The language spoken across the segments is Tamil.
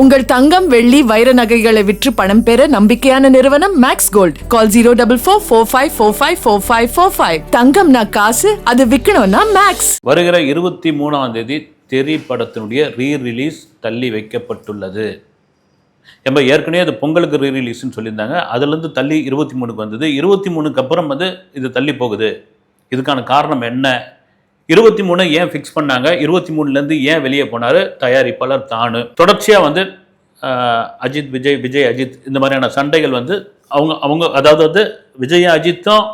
உங்கள் தங்கம் வெள்ளி வைர நகைகளை விற்று பணம் பெற நம்பிக்கையான நிறுவனம் Max Gold call zero double four four five four five four five four five தங்கம்னா காசு அது விற்கணும்னா மேக்ஸ் வருகிற இருபத்தி மூணாம் தேதி தெரி படத்தினுடைய ரீ ரிலீஸ் தள்ளி வைக்கப்பட்டுள்ளது. நம்ம ஏற்கனவே அது பொங்கலுக்கு ரீ ரிலீஸ்னு சொல்லியிருந்தாங்க. அதுலேருந்து தள்ளி இருபத்தி மூணுக்கு வந்தது. இருபத்தி மூணுக்கு அப்புறம் வந்து இது தள்ளி போகுது. இதுக்கான காரணம் என்ன? இருபத்தி மூணு ஏன் ஃபிக்ஸ் பண்ணாங்க? இருபத்தி மூணுலேருந்து ஏன் வெளியே போனார்? தயாரிப்பாளர் தானு. தொடர்ச்சியாக வந்து அஜித் விஜய் விஜய் அஜித் இந்த மாதிரியான சண்டைகள் வந்து அவங்க அவங்க அதாவது வந்து விஜய் அஜித்தும்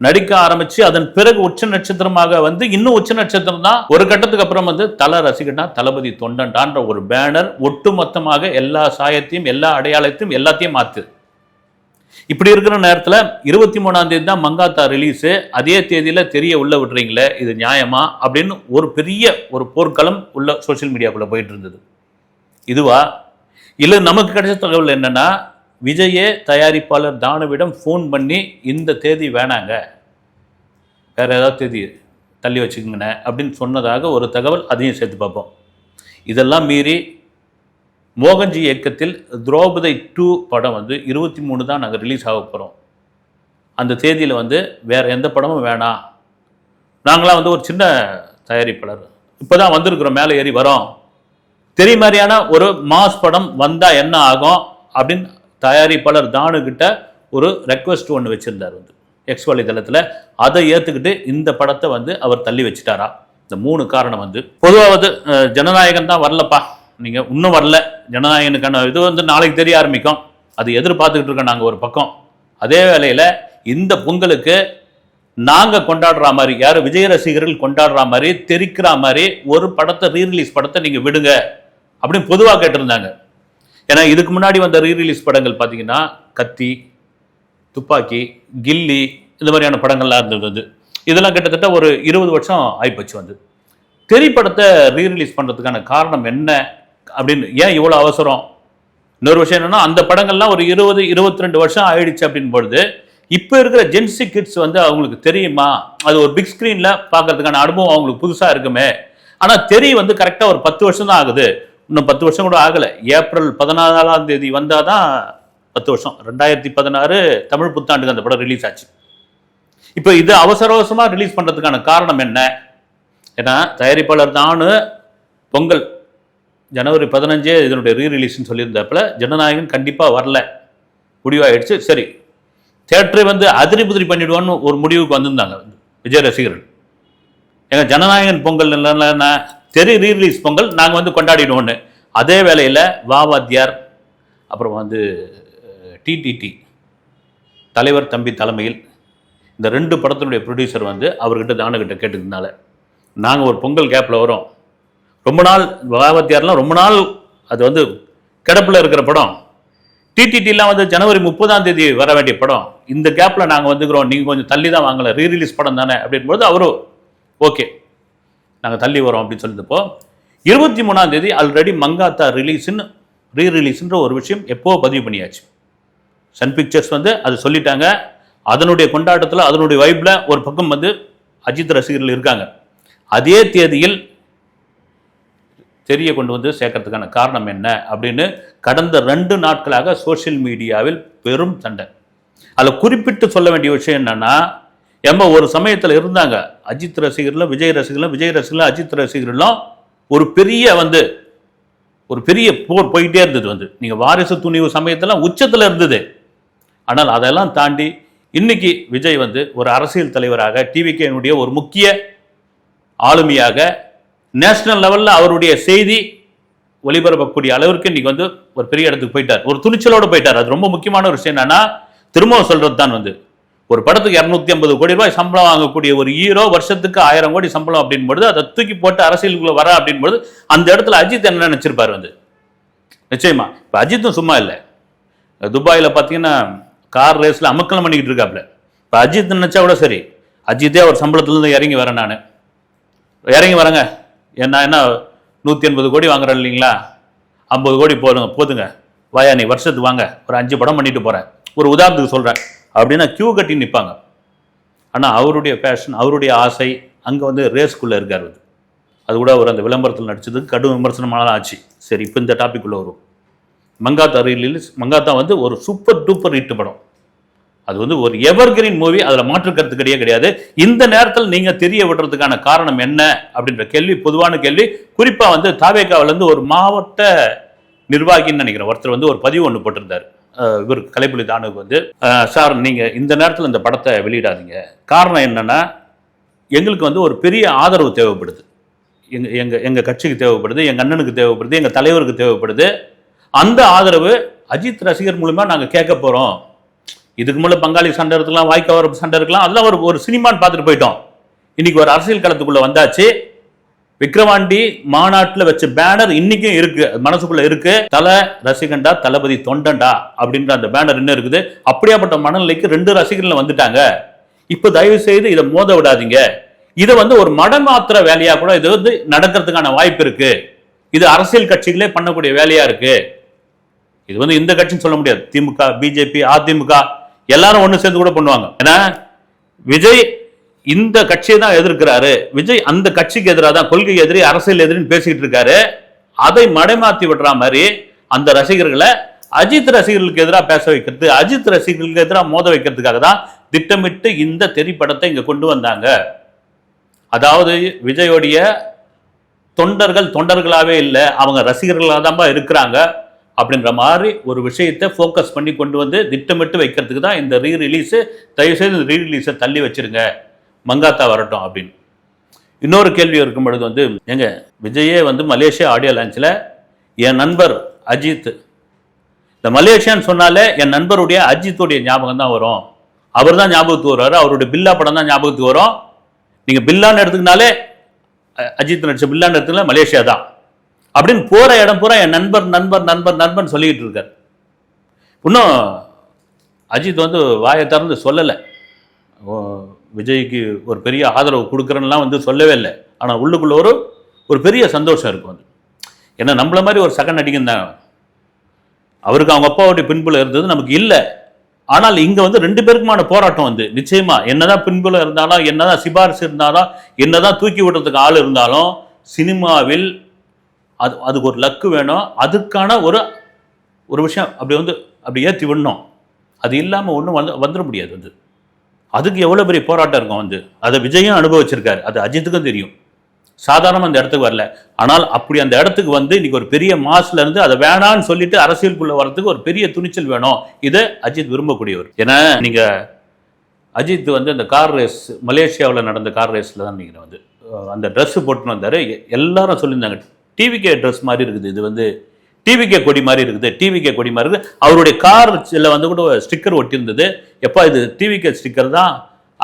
நடிக்க ஆரம்பிச்சு அதன் பிறகு உச்ச நட்சத்திரமாக வந்து இன்னும் உச்ச நட்சத்திரம் தான். ஒரு கட்டத்துக்கு அப்புறம் வந்து தல ரசிகனா தளபதி தொண்டன்டான்ற ஒரு பேனர் ஒட்டுமொத்தமாக எல்லா சாயத்தையும் எல்லா அடையாளத்தையும் எல்லாத்தையும் மாற்று இப்படி இருக்கிற நேரத்தில் இருபத்தி மூணாம் தேதி தான் மங்காத்தா ரிலீஸு அதே தேதியில் தெரிய உள்ள விடுறீங்களே இது நியாயமா அப்படின்னு ஒரு பெரிய ஒரு போர்க்களம் உள்ள சோஷியல் மீடியாக்குள்ளே போயிட்டு இருந்தது. இதுவா? இல்லை நமக்கு கிடைச்ச தகவல் என்னன்னா விஜயே தயாரிப்பாளர் தானுவிடம் ஃபோன் பண்ணி இந்த தேதி வேணாங்க. வேற ஏதாவது தேதி தள்ளி வச்சுக்கோங்கண்ணே அப்படின்னு சொன்னதாக ஒரு தகவல் அதையும் சேர்த்து பார்ப்போம். இதெல்லாம் மீறி மோகன்ஜி இயக்கத்தில் திரௌபதி டூ படம் வந்து இருபத்தி மூணு தான் நாங்கள் ரிலீஸ் ஆக போகிறோம் அந்த தேதியில் வந்து வேறு எந்த படமும் வேணாம் நாங்களாம் வந்து ஒரு சின்ன தயாரிப்பாளர். இப்போ தான் வந்திருக்கிறோம் மேலே ஏறி வரோம். தெரிய மாதிரியான ஒரு மாஸ் படம் வந்தால் என்ன ஆகும் அப்படின்னு தயாரிப்பாளர் தானுக்கிட்ட ஒரு ரெக்வெஸ்ட் ஒன்று வச்சுருந்தார் வந்து. எக்ஸ் வலைதளத்தில் அதை ஏற்றுக்கிட்டு இந்த படத்தை வந்து அவர் தள்ளி வச்சுட்டாரா? இந்த மூணு காரணம் வந்து. பொதுவாக வந்து ஜனநாயகன் தான் வரலப்பா. நீங்கள் இன்னும் வரல. ஜனநாயகனுக்கான இது வந்து நாளைக்கு தெரிய ஆரம்பிக்கும். அது எதிர்பார்த்துக்கிட்டு இருக்கோம் நாங்கள் ஒரு பக்கம். அதே வேளையில் இந்த பொங்கலுக்கு நாங்கள் கொண்டாடுற மாதிரி யார் விஜய் ரசிகர்கள் கொண்டாடுற மாதிரி தெரிக்கிற மாதிரி ஒரு படத்தை ரீரிலீஸ் படத்தை நீங்கள் விடுங்க அப்படின்னு பொதுவாக கேட்டிருந்தாங்க. ஏன்னா இதுக்கு முன்னாடி வந்த ரீரிலீஸ் படங்கள் பார்த்தீங்கன்னா கத்தி துப்பாக்கி கில்லி இந்த மாதிரியான படங்கள்லாம் இருந்தது இதெல்லாம் கிட்டத்தட்ட ஒரு இருபது வருஷம் ஆயிப்போச்சு வந்து. தெரி படத்தை ரீரிலீஸ் பண்ணுறதுக்கான காரணம் என்ன? அப்படின்னு ஏன் இவ்வளோ அவசரம்? இன்னொரு விஷயம் என்னன்னா அந்த படங்கள்லாம் ஒரு இருபது இருபத்தி ரெண்டு வருஷம் ஆயிடுச்சு அப்படின் பொழுது இப்போ இருக்கிற ஜென்சி கிட்ஸ் வந்து அவங்களுக்கு தெரியுமா? அது ஒரு பிக் ஸ்க்ரீனில் பார்க்கறதுக்கான அனுபவம் அவங்களுக்கு புதுசாக இருக்குமே. ஆனால் தெரி வந்து கரெக்டாக ஒரு பத்து வருஷம் தான் ஆகுது. இன்னும் பத்து வருஷம் கூட ஆகலை. ஏப்ரல் பதினாலாம் தேதி வந்தால் தான் பத்து வருஷம். ரெண்டாயிரத்தி பதினாறு தமிழ் புத்தாண்டுக்கு அந்த படம் ரிலீஸ் ஆச்சு. இப்போ இது அவசர அவசரமாக ரிலீஸ் பண்ணுறதுக்கான காரணம் என்ன? ஏன்னா தயாரிப்பாளர் தான் பொங்கல் ஜனவரி பதினஞ்சே இதனுடைய ரீ ரிலீஸ்னு சொல்லியிருந்தப்பல ஜனநாயகன் கண்டிப்பாக வரல. முடிவாயிடுச்சு. சரி தேட்டரை வந்து அதிரி புதிரி பண்ணிடுவான்னு ஒரு முடிவுக்கு வந்திருந்தாங்க விஜய் ரசிகர்கள். எங்க ஜனநாயகன் பொங்கல் இல்லைன்னா தெரி ரீ ரிலீஸ் பொங்கல் நாங்கள் வந்து கொண்டாடிடுவோன்னு அதே வேளையில் வாவாத்தியார் அப்புறம் வந்து டிடிடி தலைவர் தம்பி தலைமையில் இந்த ரெண்டு படத்தினுடைய ப்ரொடியூசர் வந்து அவர்கிட்ட தானுகிட்ட கேட்டதுனால நாங்கள் ஒரு பொங்கல் கேப்பில் வரோம். ரொம்ப நாள் வாவத்தியார்லாம் ரொம்ப நாள் அது வந்து கிடப்பில் இருக்கிற படம். டிடிடிலாம் வந்து ஜனவரி முப்பதாம் தேதி வர வேண்டிய படம். இந்த கேப்பில் நாங்கள் வந்துக்கிறோம். நீங்கள் கொஞ்சம் தள்ளி தான் வாங்கல. ரீ ரிலீஸ் படம் தானே அப்படின்போது அவரும் ஓகே நாங்கள் தள்ளி வரோம் அப்படின்னு சொல்லியிருந்தப்போ இருபத்தி மூணாம் தேதி ஆல்ரெடி மங்காத்தா ரிலீஸ்னு ரீ ரிலீஸ்ன்ற ஒரு விஷயம் எப்போ பதிவு பண்ணியாச்சு. சன் பிக்சர்ஸ் வந்து அது சொல்லிட்டாங்க. அதனுடைய கொண்டாட்டத்தில் அதனுடைய வைப்பில் ஒரு பக்கம் வந்து அஜித் ரசிகர்கள் இருக்காங்க. அதே தேதியில் தெரிய கொண்டு வந்து சேர்க்கறதுக்கான காரணம் என்ன அப்படின்னு கடந்த ரெண்டு நாட்களாக சோஷியல் மீடியாவில் பெரும் சண்டை. அதில் குறிப்பிட்டு சொல்ல வேண்டிய விஷயம் என்னன்னா எம்ம ஒரு சமயத்தில் இருந்தாங்க. அஜித் ரசிகர்களும் விஜய் ரசிகர்களும் விஜய் ரசிகர்களும் அஜித் ரசிகர்களும் ஒரு பெரிய வந்து ஒரு பெரிய போர் போயிட்டே இருந்தது வந்து. நீங்கள் வாரிசு துணிவு சமயத்தெல்லாம் உச்சத்தில் இருந்தது. ஆனால் அதெல்லாம் தாண்டி இன்னைக்கு விஜய் வந்து ஒரு அரசியல் தலைவராக டிவிகேனுடைய ஒரு முக்கிய ஆளுமையாக நேஷனல் லெவலில் அவருடைய செய்தி ஒளிபரப்பக்கூடிய அளவிற்கு இன்னைக்கு வந்து ஒரு பெரிய இடத்துக்கு போயிட்டார். ஒரு துணிச்சலோடு போயிட்டார். அது ரொம்ப முக்கியமான ஒரு விஷயம் என்னன்னா திரும்பவும் சொல்றது தான் வந்து. ஒரு படத்துக்கு இரநூத்தி ஐம்பது கோடி ரூபாய் சம்பளம் வாங்கக்கூடிய ஒரு ஹீரோ வருஷத்துக்கு ஆயிரம் கோடி சம்பளம் அப்படின் பொழுது அதை தூக்கி போட்டு அரசியலுக்குள்ள வர அப்படின் பொழுது அந்த இடத்துல அஜித் என்ன நினைச்சிருப்பார் வந்து? நிச்சயமா. இப்போ அஜித்தும் சும்மா இல்லை. துபாயில் பார்த்தீங்கன்னா கார் ரேஸில் அமக்கலம் பண்ணிக்கிட்டு இருக்காப்புல இப்போ அஜித் நினச்சா கூட சரி. அஜித்தே அவர் சம்பளத்துலேருந்து இறங்கி வரேன் நான். இறங்கி வரேங்க. என்ன என்ன நூற்றி எண்பது கோடி வாங்குறேன் இல்லைங்களா? ஐம்பது கோடி போதுங்க போதுங்க. வாயா நீ வருஷத்துக்கு வாங்க. ஒரு அஞ்சு படம் பண்ணிட்டு போகிறேன் ஒரு உதாரணத்துக்கு சொல்கிறேன் அப்படின்னா க்யூ கட்டி நிற்பாங்க ஆனால் அவருடைய பேஷன் அவருடைய ஆசை அங்கே வந்து ரேஸ்க்குள்ளே இருக்கார் அது கூட அவர் அந்த விளம்பரத்தில் நடித்ததுக்கு கடும் விமர்சனமான ஆச்சு. சரி இப்போ இந்த டாபிக் உள்ள வரும் மங்காத்தா ரீலில் மங்காத்தா வந்து ஒரு சூப்பர் டூப்பர் ஹிட் படம். அது வந்து ஒரு எவர்கிரீன் மூவி அதில் மாற்று கிடையாது கிடையாது. இந்த நேரத்தில் நீங்கள் தெரிய விடுறதுக்கான காரணம் என்ன அப்படின்ற கேள்வி பொதுவான கேள்வி. குறிப்பாக வந்து தாவேக்காவிலேருந்து ஒரு மாவட்ட நிர்வாகின்னு நினைக்கிறேன். ஒருத்தர் வந்து ஒரு பதிவு ஒன்று போட்டிருந்தார். இவர் கலைப்புலி தானுக்கு வந்து. சார் நீங்கள் இந்த நேரத்தில் இந்த படத்தை வெளியிடாதீங்க. காரணம் என்னென்னா எங்களுக்கு வந்து ஒரு பெரிய ஆதரவு தேவைப்படுது. எங்கள் எங்கள் எங்கள் கட்சிக்கு தேவைப்படுது எங்கள் அண்ணனுக்கு தேவைப்படுது எங்கள் தலைவருக்கு தேவைப்படுது. அந்த ஆதரவு அஜித் ரசிகர் மூலமாக நாங்கள் கேட்க போகிறோம் இதுக்கு முன்னே பங்காளி சண்டை இருக்கலாம் வாய்க்கவர் சண்டை இருக்கலாம் அதெல்லாம் ஒரு ஒரு சினிமான்னு பார்த்துட்டு போயிட்டோம். இன்னைக்கு ஒரு அரசியல் களத்துக்குள்ள வந்தாச்சு. விக்ரவாண்டி மாநாட்டில் வச்ச பேனர் இன்னைக்கும் இருக்கு. மனசுக்குள்ள இருக்கு. தலை ரசிகண்டா தளபதி தொண்டண்டா அப்படின்ற அந்த பேனர் இன்னும் இருக்குது. அப்படியாப்பட்ட மனநிலைக்கு ரெண்டு ரசிகர்கள் வந்துட்டாங்க. இப்போ தயவு செய்து இதை மோத விடாதீங்க. இதை வந்து ஒரு மடமாத்திர வேலையா கூட இது வந்து நடக்கிறதுக்கான வாய்ப்பு இருக்கு. இது அரசியல் கட்சிகளே பண்ணக்கூடிய வேலையா இருக்கு. இது வந்து இந்த கட்சின்னு சொல்ல முடியாது. திமுக பிஜேபி அதிமுக எல்லாரும் ஒன்று சேர்ந்து கூட பண்ணுவாங்க. ஏன்னா விஜய் இந்த கட்சியை தான் எதிர்க்கிறாரு. விஜய் அந்த கட்சிக்கு எதிராக தான் கொள்கை எதிரி அரசியல் எதிரின்னு பேசிக்கிட்டு இருக்காரு. அதை மடைமாத்தி விடுற மாதிரி அந்த ரசிகர்களை அஜித் ரசிகர்களுக்கு எதிராக பேச வைக்கிறது அஜித் ரசிகர்களுக்கு எதிராக மோத வைக்கிறதுக்காக தான் திட்டமிட்டு இந்த திரைப்படத்தை இங்கே கொண்டு வந்தாங்க. அதாவது விஜயோடைய தொண்டர்கள் தொண்டர்களாகவே இல்லை அவங்க ரசிகர்களாக தான் இருக்கிறாங்க. அப்படின்ற மாதிரி ஒரு விஷயத்தை ஃபோக்கஸ் பண்ணி கொண்டு வந்து திட்டமிட்டு வைக்கிறதுக்கு தான் இந்த ரீ ரிலீஸு தயவுசெய்து ரீ ரிலீஸை தள்ளி வச்சிருங்க. மங்காத்தா வரட்டும் அப்படின்னு. இன்னொரு கேள்வி இருக்கும் பொழுது வந்து எங்க விஜயே வந்து மலேசியா ஆடியோ லான்ச்சில் என் நண்பர் அஜித். இந்த மலேசியான்னு சொன்னாலே என் நண்பருடைய அஜித்துடைய ஞாபகம் தான் வரும். அவர் தான் ஞாபகத்துக்கு வருவார். அவருடைய பில்லா படம் தான் ஞாபகத்துக்கு வரும். நீங்கள் பில்லான்னு எடுத்துக்கினாலே அஜித் நடிச்ச பில்லான்னு எடுத்துக்கல மலேசியா தான். அப்படின்னு போற இடம் பூரா என் நண்பர் நண்பர் நண்பர் நண்பன் சொல்லிக்கிட்டு இருக்கார். இன்னும் அஜித் வந்து வாயை திறந்து சொல்லலை. விஜய்க்கு ஒரு பெரிய ஆதரவு கொடுக்குறேன்னுலாம் வந்து சொல்லவே இல்லை. ஆனால் உள்ளுக்குள்ள ஒரு ஒரு பெரிய சந்தோஷம் இருக்கும் அது. ஏன்னா நம்மள மாதிரி ஒரு செகண்ட் நடிகன் தான். அவருக்கு அவங்க அப்பாவுடைய பின்புலம் இருந்தது நமக்கு இல்லை. ஆனால் இங்கே வந்து ரெண்டு பேருக்குமான போராட்டம் வந்து. நிச்சயமாக என்னதான் பின்புலம் இருந்தாலும் என்னதான் சிபாரிசு இருந்தாலும் என்னதான் தூக்கி விடுறதுக்கு ஆள் இருந்தாலும் சினிமாவில் அது அதுக்கு ஒரு லக்கு வேணும். அதுக்கான ஒரு ஒரு விஷயம். அப்படி வந்து அப்படி ஏற்றி விடணும். அது இல்லாமல் ஒன்றும் வந்து வந்துட முடியாது வந்து. அதுக்கு எவ்வளோ பெரிய போராட்டம் இருக்கும் வந்து. அதை விஜயும் அனுபவிச்சிருக்காரு. அது அஜித்துக்கும் தெரியும். சாதாரணமாக அந்த இடத்துக்கு வரல. ஆனால் அப்படி அந்த இடத்துக்கு வந்து இன்னைக்கு ஒரு பெரிய மாஸ்ல இருந்து அதை வேணான்னு சொல்லிட்டு அரசியலுக்குள்ளே வர்றதுக்கு ஒரு பெரிய துணிச்சல் வேணும். இதை அஜித் விரும்பக்கூடியவர். ஏன்னா நீங்கள் அஜித் வந்து அந்த கார் ரேஸ் மலேசியாவில் நடந்த கார் ரேஸில் தான் நீங்கள் வந்து அந்த ட்ரெஸ்ஸு போட்டுன்னு வந்தார். எல்லாரும் சொல்லியிருந்தாங்க. டிவிகே ட்ரெஸ் மாதிரி இருக்குது. இது வந்து டிவிகே கொடி மாதிரி இருக்குது. டிவிகே கொடி மாதிரி இருக்குது. அவருடைய கார் இல்லை வந்து கூட ஸ்டிக்கர் ஒட்டியிருந்தது. எப்போ இது டிவிகே ஸ்டிக்கர் தான்?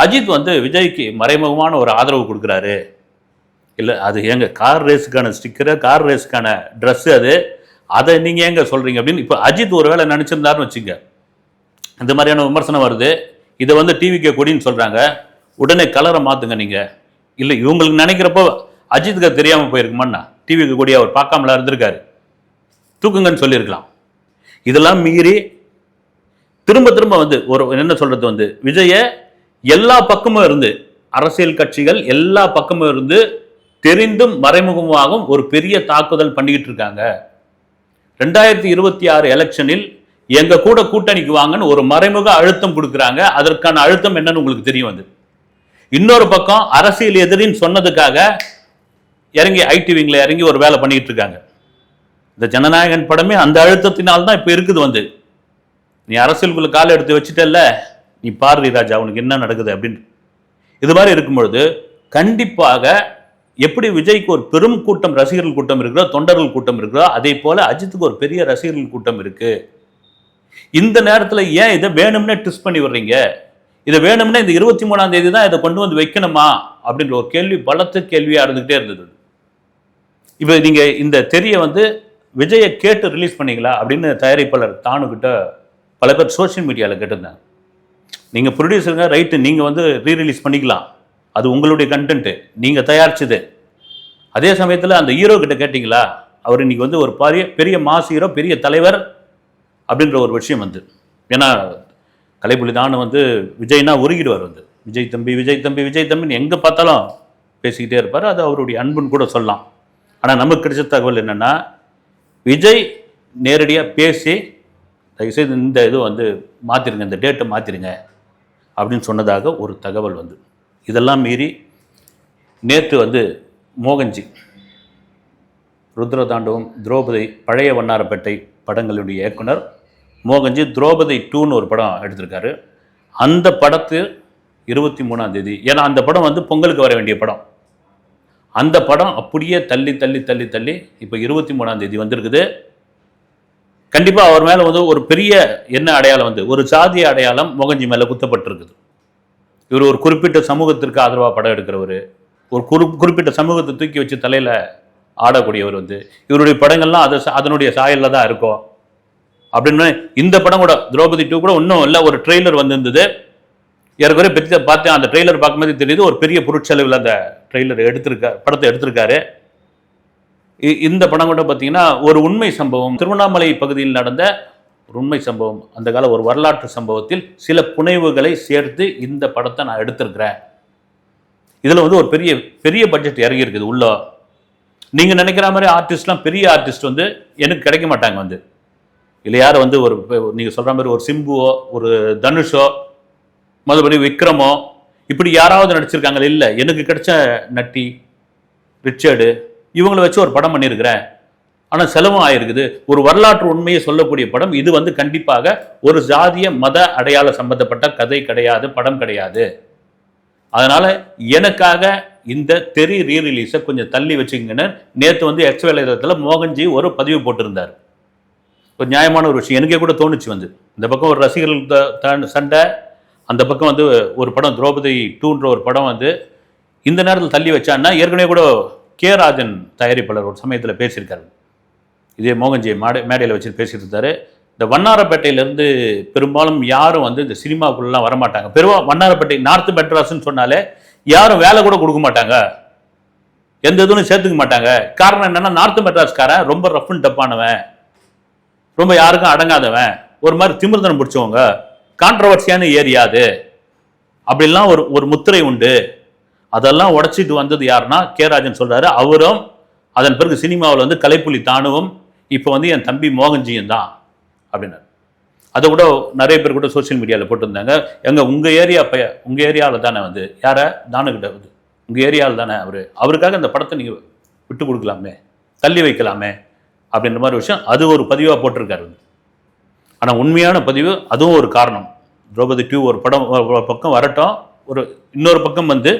அஜித் வந்து விஜய்க்கு மறைமுகமான ஒரு ஆதரவு கொடுக்குறாரு. இல்லை அது ஏங்க கார் ரேஸுக்கான ஸ்டிக்கரு கார் ரேஸுக்கான ட்ரெஸ்ஸு அது? அதை நீங்கள் ஏங்க சொல்கிறீங்க அப்படின்னு இப்போ அஜித் ஒரு வேளை நினச்சிருந்தாருன்னு வச்சுங்க. இந்த மாதிரியான விமர்சனம் வருது. இதை வந்து டிவிக்கு கொடின்னு சொல்கிறாங்க உடனே கலரை மாற்றுங்க நீங்கள் இல்லை இவங்களுக்கு நினைக்கிறப்போ அஜித்துக்கு தெரியாமல் போயிருக்குமாண்ணா? டிவிக்கு கூடிய அவர் பார்க்காமல இருந்திருக்காரு. தூக்குங்கன்னு சொல்லியிருக்கலாம். இதெல்லாம் மீறி திரும்ப திரும்ப வந்து ஒரு என்ன சொல்றது வந்து விஜய எல்லா பக்கமும் இருந்து அரசியல் கட்சிகள் எல்லா பக்கமும் இருந்து தெரிந்தும் மறைமுகமாகவும் ஒரு பெரிய தாக்குதல் பண்ணிக்கிட்டு இருக்காங்க. ரெண்டாயிரத்தி இருபத்தி ஆறு எலெக்ஷனில் எங்க கூட கூட்டணிக்கு வாங்கன்னு ஒரு மறைமுக அழுத்தம் கொடுக்குறாங்க. அதற்கான அழுத்தம் என்னன்னு உங்களுக்கு தெரியும் வந்து இன்னொரு பக்கம் அரசியல் எதிரின்னு சொன்னதுக்காக இறங்கி ஐடி விங்கில் இறங்கி ஒரு வேலை பண்ணிட்டு இருக்காங்க. இந்த ஜனநாயகன் படமே அந்த அழுத்தத்தினால் தான் இப்போ இருக்குது வந்து. நீ அரசியலுக்குள்ள காலை எடுத்து வச்சுட்டல்ல நீ பாரதி ராஜா உனக்கு என்ன நடக்குது அப்படின்னு. இது மாதிரி இருக்கும் பொழுது கண்டிப்பாக எப்படி விஜய்க்கு ஒரு பெரும் கூட்டம் ரசிகர்கள் கூட்டம் இருக்கிறோ தொண்டர்கள் கூட்டம் இருக்கிறோ அதே போல அஜித்துக்கு ஒரு பெரிய ரசிகர்கள் கூட்டம் இருக்கு. இந்த நேரத்தில் ஏன் இதை வேணும்னே டிஸ் பண்ணி விடுறீங்க? இதை வேணும்னே இந்த இருபத்தி மூணாம் தேதி தான் இதை கொண்டு வந்து வைக்கணுமா? அப்படின்ற ஒரு கேள்வி பலத்த கேள்வியாக இருந்துகிட்டே இருந்தது. இப்போ நீங்கள் இந்த தெரிய வந்து விஜயை கேட்டு ரிலீஸ் பண்ணீங்களா அப்படின்னு தயாரிப்பாளர் தானுக்கிட்ட பல பேர் சோஷியல் மீடியாவில் கேட்டிருந்தாங்க நீங்கள் ப்ரொடியூசருங்க ரைட்டு நீங்கள் வந்து ரீ ரிலீஸ் பண்ணிக்கலாம். அது உங்களுடைய கண்டென்ட்டு நீங்கள் தயாரிச்சது. அதே சமயத்தில் அந்த ஹீரோ கிட்ட கேட்டிங்களா? அவர் இன்னைக்கு வந்து ஒரு பெரிய பெரிய மாஸ் ஹீரோ பெரிய தலைவர் அப்படின்ற ஒரு விஷயம் வந்து. ஏன்னா கலைப்புலி தான் வந்து விஜய்னா உருகிடுவார் வந்து. விஜய் தம்பி விஜய் தம்பி விஜய் தம்பின்னு எங்கே பார்த்தாலும் பேசிக்கிட்டே இருப்பார். அது அவருடைய அன்புன்னு கூட சொல்லலாம். ஆனால் நமக்கு கிடைச்ச தகவல் என்னென்னா விஜய் நேரடியாக பேசி தயவுசெய்து இந்த இது வந்து மாற்றிருங்க இந்த டேட்டை மாற்றிருங்க அப்படின்னு சொன்னதாக ஒரு தகவல் வந்து. இதெல்லாம் மீறி நேற்று வந்து மோகன்ஜி ருத்ரதாண்டவம் திரௌபதி பழைய வண்ணாரப்பேட்டை படங்களுடைய இயக்குனர் மோகன்ஜி திரௌபதி டூன்னு ஒரு படம் எடுத்திருக்காரு. அந்த படத்து இருபத்தி மூணாம் தேதி ஏன்னா அந்த படம் வந்து பொங்கலுக்கு வர வேண்டிய படம். அந்த படம் அப்படியே தள்ளி தள்ளி தள்ளி தள்ளி இப்போ இருபத்தி மூணாம் தேதி வந்திருக்குது. கண்டிப்பாக அவர் மேலே வந்து ஒரு பெரிய என்ன அடையாளம் வந்து ஒரு சாதிய அடையாளம் முகஞ்சி மேலே குத்தப்பட்டிருக்குது. இவர் ஒரு குறிப்பிட்ட சமூகத்திற்கு ஆதரவாக படம் எடுக்கிறவர் ஒரு குறி குறிப்பிட்ட சமூகத்தை தூக்கி வச்சு தலையில் ஆடக்கூடியவர் வந்து இவருடைய படங்கள்லாம் அதை அதனுடைய சாயலில் தான் இருக்கும். அப்படின்னு இந்த படம் கூட திரௌபதி டூ கூட இன்னும் இல்லை ஒரு ட்ரெய்லர் வந்திருந்தது. ஏற்கனவே பெரிய பார்த்தேன் அந்த ட்ரெய்லர் பார்க்கும்போது தெரியுது ஒரு பெரிய பொருட்செலவில் அந்த ட்ரெய்லர் எடுத்திருக்கா படத்தை எடுத்திருக்காரு. இ- இந்த படம் கூட பார்த்தீங்கன்னா ஒரு உண்மை சம்பவம். திருவண்ணாமலை பகுதியில் நடந்த ஒரு உண்மை சம்பவம். அந்த கால ஒரு வரலாற்று சம்பவத்தில் சில புனைவுகளை சேர்த்து இந்த படத்தை நான் எடுத்திருக்கிறேன். இதில் வந்து ஒரு பெரிய பெரிய பட்ஜெட் இறங்கி இருக்குது உள்ள. நீங்கள் நினைக்கிற மாதிரி ஆர்டிஸ்ட்லாம் பெரிய ஆர்டிஸ்ட் வந்து எனக்கு கிடைக்க மாட்டாங்க வந்து. இல்லை யார் வந்து ஒரு நீங்கள் சொல்கிற மாதிரி ஒரு சிம்புவோ ஒரு தனுஷோ மறுபடி விக்ரமோ இப்படி யாராவது நடிச்சிருக்காங்களே? இல்லை. எனக்கு கிடைச்ச நட்டி ரிச்சர்டு இவங்களை வச்சு ஒரு படம் பண்ணியிருக்கிறேன். ஆனால் செலவும் ஆயிருக்குது. ஒரு வரலாற்று உண்மையை சொல்லக்கூடிய படம். இது வந்து கண்டிப்பாக ஒரு ஜாதிய மத அடையாள சம்பந்தப்பட்ட கதை கிடையாது படம் கிடையாது. அதனால் எனக்காக இந்த தெரி ரீ ரிலீஸை கொஞ்சம் தள்ளி வச்சுக்கிங்கன்னு நேற்று வந்து எக்ஸ் வேலையத்தில் மோகன்ஜி ஒரு பதிவு போட்டிருந்தார். ஒரு நியாயமான ஒரு விஷயம். எனக்கே கூட தோணுச்சு வந்து. இந்த பக்கம் ஒரு ரசிகர்கள் த- த- சண்டை அந்த பக்கம் வந்து ஒரு படம் திரௌபதி டூன்ற ஒரு படம் வந்து இந்த நேரத்தில் தள்ளி வச்சான்னா ஏற்கனவே கூட கே ராஜன் தயாரிப்பாளர் ஒரு சமயத்தில் பேசியிருக்காரு. இதே மோகன்ஜி மாடை மேடையில் வச்சு பேசிட்டு இருந்தாரு இந்த வண்ணாரப்பேட்டையிலேருந்து பெரும்பாலும் யாரும் வந்து இந்த சினிமாக்குள்ளலாம் வரமாட்டாங்க. பெருவா வண்ணாரப்பேட்டை நார்த் மெட்ராஸ்ன்னு சொன்னாலே யாரும் வேலை கூட கொடுக்க மாட்டாங்க. எந்த இதுவும் சேர்த்துக்க மாட்டாங்க. காரணம் என்னென்னா நார்த் மெட்ராஸ்காரன் ரொம்ப ரஃப் அண்ட் டப்பானவன். ரொம்ப யாருக்கும் அடங்காதவன். ஒரு மாதிரி திமிர்தனம் பிடிச்சவங்க. கான்ட்ரவர்சியான ஏரியா அது அப்படிலாம் ஒரு ஒரு முத்திரை உண்டு. அதெல்லாம் உடச்சிட்டு வந்தது யாருன்னா கே ராஜன் சொல்றாரு. அவரும் அதன் பிறகு சினிமாவில் வந்து கலைப்புலி தானுவும் இப்போ வந்து என் தம்பி மோகன்ஜியும் தான் அப்படின்னாரு. அதை கூட நிறைய பேர் கூட சோஷியல் மீடியாவில் போட்டிருந்தாங்க. எங்க உங்க ஏரியா பைய உங்க ஏரியாவில் தானே வந்து யாரை? தானுகிட்ட வந்து. உங்க ஏரியாவில் தானே அவரு. அவருக்காக அந்த படத்தை நீங்க விட்டு கொடுக்கலாமே தள்ளி வைக்கலாமே அப்படின்ற மாதிரி விஷயம். அது ஒரு பதிவாக போட்டிருக்காரு ஆனால் உண்மையான பதிவு அதுவும் ஒரு காரணம். திரௌபதி டூ ஒரு படம் ஒரு பக்கம் வரட்டும். ஒரு இன்னொரு பக்கம் வந்து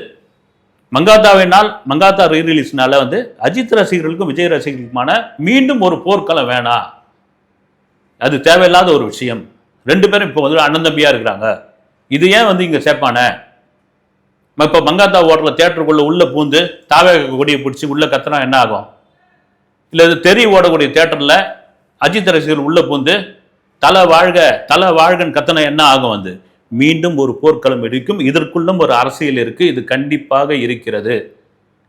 மங்காத்தாவினால் மங்காத்தா ரீ ரிலீஸ்னால வந்து அஜித் ரசிகர்களுக்கும் விஜய் ரசிகர்களுக்குமான மீண்டும் ஒரு போர்க்களம் வேணாம் அது தேவையில்லாத ஒரு விஷயம். ரெண்டு பேரும் இப்போ வந்து அண்ணன் தம்பியாக இருக்கிறாங்க. இது ஏன் வந்து இங்கே சேர்ப்பான? இப்போ மங்காத்தா ஓட்டில் தேட்டருக்குள்ளே உள்ளே பூந்து தாவே கொடியை பிடிச்சி உள்ளே கத்துனா என்ன ஆகும்? இல்லை இது தெரி ஓடக்கூடிய தேட்டரில் அஜித் ரசிகர்கள் உள்ளே பூந்து தலை வாழ்க தலை வாழ்கன்னு கத்தனை என்ன ஆகும் வந்து மீண்டும் ஒரு போர்க்களம் இருக்கும் இதற்குள்ளும் ஒரு அரசியல் இருக்கு. இது கண்டிப்பாக இருக்கிறது.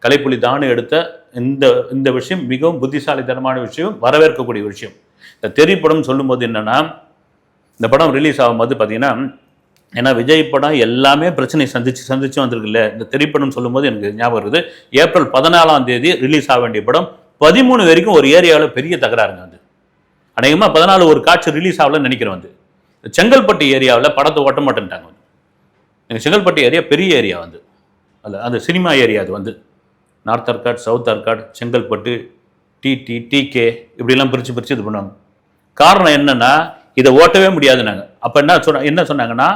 கலைப்புலி தானு எடுத்த இந்த இந்த விஷயம் மிகவும் புத்திசாலித்தனமான விஷயம் வரவேற்கக்கூடிய விஷயம். இந்த தெரி சொல்லும்போது என்னன்னா இந்த படம் ரிலீஸ் ஆகும்போது பார்த்தீங்கன்னா ஏன்னா விஜய் படம் எல்லாமே பிரச்சனை சந்திச்சு சந்திச்சு வந்திருக்குல்ல. இந்த திரைப்படம் சொல்லும்போது எனக்கு ஞாபகம் இருக்குது ஏப்ரல் பதினாலாம் தேதி ரிலீஸ் ஆக வேண்டிய படம். பதிமூணு வரைக்கும் ஒரு ஏரியாவில் பெரிய தகராறுங்க அது. அநேகமாக பதினாலு ஒரு காட்சி ரிலீஸ் ஆகலன்னு நினைக்கிறேன் வந்து. செங்கல்பட்டு ஏரியாவில் படத்தை ஓட்ட மாட்டேன்ட்டாங்க வந்து. எங்கள் செங்கல்பட்டு ஏரியா பெரிய ஏரியா வந்து. அதில் அந்த சினிமா ஏரியா அது வந்து. North Arcot south Arcot Chengalpattu TT TK இப்படிலாம் பிரித்து பிரித்து இது பண்ணுவாங்க. காரணம் என்னென்னா இதை ஓட்டவே முடியாது நாங்கள் அப்போ என்ன சொன்ன என்ன சொன்னாங்கன்னா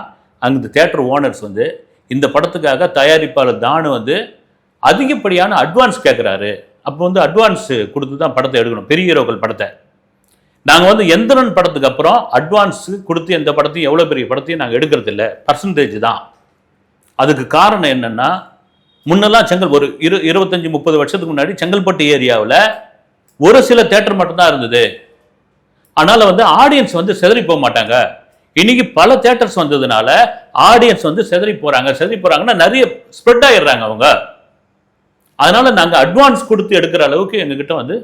அங்கே இந்த தேட்டர் ஓனர்ஸ் வந்து இந்த படத்துக்காக தயாரிப்பாளர் தானு வந்து அதிகப்படியான அட்வான்ஸ் கேட்குறாரு அப்போ வந்து அட்வான்ஸ் கொடுத்து தான் படத்தை எடுக்கணும். பெரிய ஹீரோக்கள் படத்தை. நாங்கள் வந்து எந்திரன் படத்துக்கு அப்புறம் அட்வான்ஸ் கொடுத்து எந்த படத்தையும் எவ்வளோ பெரிய படத்தையும் நாங்கள் எடுக்கிறது இல்லை பர்சன்டேஜ் தான். அதுக்கு காரணம் என்னென்னா முன்னெல்லாம் செங்கல் ஒரு இரு இருபத்தஞ்சி முப்பது வருஷத்துக்கு முன்னாடி செங்கல்பட்டு ஏரியாவில் ஒரு சில தேட்டர் மட்டும்தான் இருந்தது. அதனால் வந்து ஆடியன்ஸ் வந்து செதறி போக மாட்டாங்க. இன்னைக்கு பல தேட்டர்ஸ் வந்ததுனால ஆடியன்ஸ் வந்து செதறி போகிறாங்க செதறி போகிறாங்கன்னா நிறைய ஸ்ப்ரெட் ஆகிடுறாங்க அவங்க. அதனால் நாங்கள் அட்வான்ஸ் கொடுத்து எடுக்கிற அளவுக்கு எங்ககிட்ட வந்து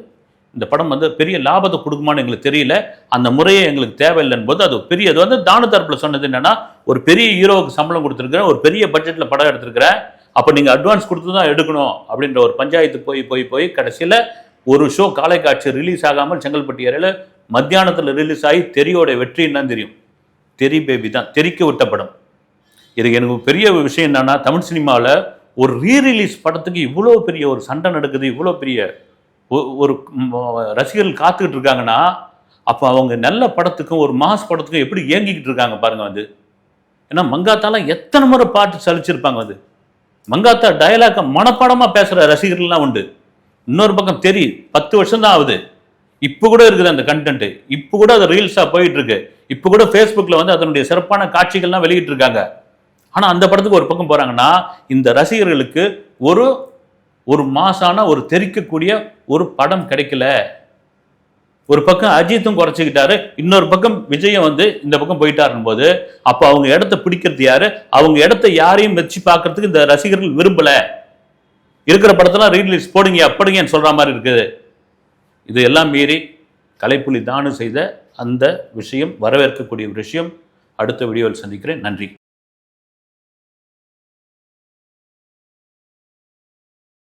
இந்த படம் வந்து பெரிய லாபத்தை கொடுக்குமான்னு எங்களுக்கு தெரியல. அந்த முறையே எங்களுக்கு தேவையில்லைன்னு போது அது பெரிய அது வந்து தானு தரப்பில் சொன்னது என்னன்னா ஒரு பெரிய ஹீரோவுக்கு சம்பளம் கொடுத்துருக்குறேன் ஒரு பெரிய பட்ஜெட்டில் படம் எடுத்திருக்கிறேன் அப்போ நீங்கள் அட்வான்ஸ் கொடுத்து தான் எடுக்கணும் அப்படின்ற ஒரு பஞ்சாயத்து போய் போய் போய் கடைசியில் ஒரு ஷோ காலை காட்சி ரிலீஸ் ஆகாமல் செங்கல்பட்டு ஏரியில் மத்தியானத்தில் ரிலீஸ் ஆகி தெரியோட வெற்றி என்னன்னு தெரியும். தெரி பேபி தான் தெரிக்க விட்ட படம். இதுக்கு எனக்கு பெரிய விஷயம் என்னன்னா தமிழ் சினிமாவில் ஒரு ரீ ரிலீஸ் படத்துக்கு இவ்வளோ பெரிய ஒரு சண்டை நடக்குது இவ்வளோ பெரிய ஒரு ரசிகர்கள் காத்துக்கிட்டு இருக்காங்கன்னா அப்போ அவங்க நல்ல படத்துக்கும் ஒரு மாஸ் படத்துக்கும் எப்படி இயங்கிக்கிட்டு இருக்காங்க பாருங்கள் வந்து. ஏன்னா மங்காத்தாலாம் எத்தனை முறை பாட்டு சலிச்சிருப்பாங்க வந்து. மங்காத்தா டயலாக்கை மனப்பாடமாக பேசுகிற ரசிகர்கள்லாம் உண்டு. இன்னொரு பக்கம் தெரி பத்து வருஷம் தான் ஆகுது. இப்போ கூட இருக்குது அந்த கண்டென்ட் இப்போ கூட அது ரீல்ஸாக போயிட்டுருக்கு. இப்போ கூட ஃபேஸ்புக்கில் வந்து அதனுடைய சிறப்பான காட்சிகள்லாம் வெளியிட்டிருக்காங்க. ஆனால் அந்த படத்துக்கு ஒரு பக்கம் போகிறாங்கன்னா இந்த ரசிகர்களுக்கு ஒரு ஒரு மாசான ஒரு தெரிக்கக்கூடிய ஒரு படம் கிடைக்கல. ஒரு பக்கம் அஜித்தும் குறைச்சிக்கிட்டாரு இன்னொரு பக்கம் விஜயம் வந்து இந்த பக்கம் போயிட்டாருன்னு போது அப்போ அவங்க இடத்த பிடிக்கிறது யாரு? அவங்க இடத்த யாரையும் வச்சு பார்க்கறதுக்கு இந்த ரசிகர்கள் விரும்பல. இருக்கிற படத்தெல்லாம் ரீலீஸ் போடுங்க அப்படிங்கன்னு சொல்ற மாதிரி இருக்குது. இது எல்லாம் மீறி கலைப்புலி தானு செய்த அந்த விஷயம் வரவேற்கக்கூடிய விஷயம். அடுத்த வீடியோவில் சந்திக்கிறேன். நன்றி.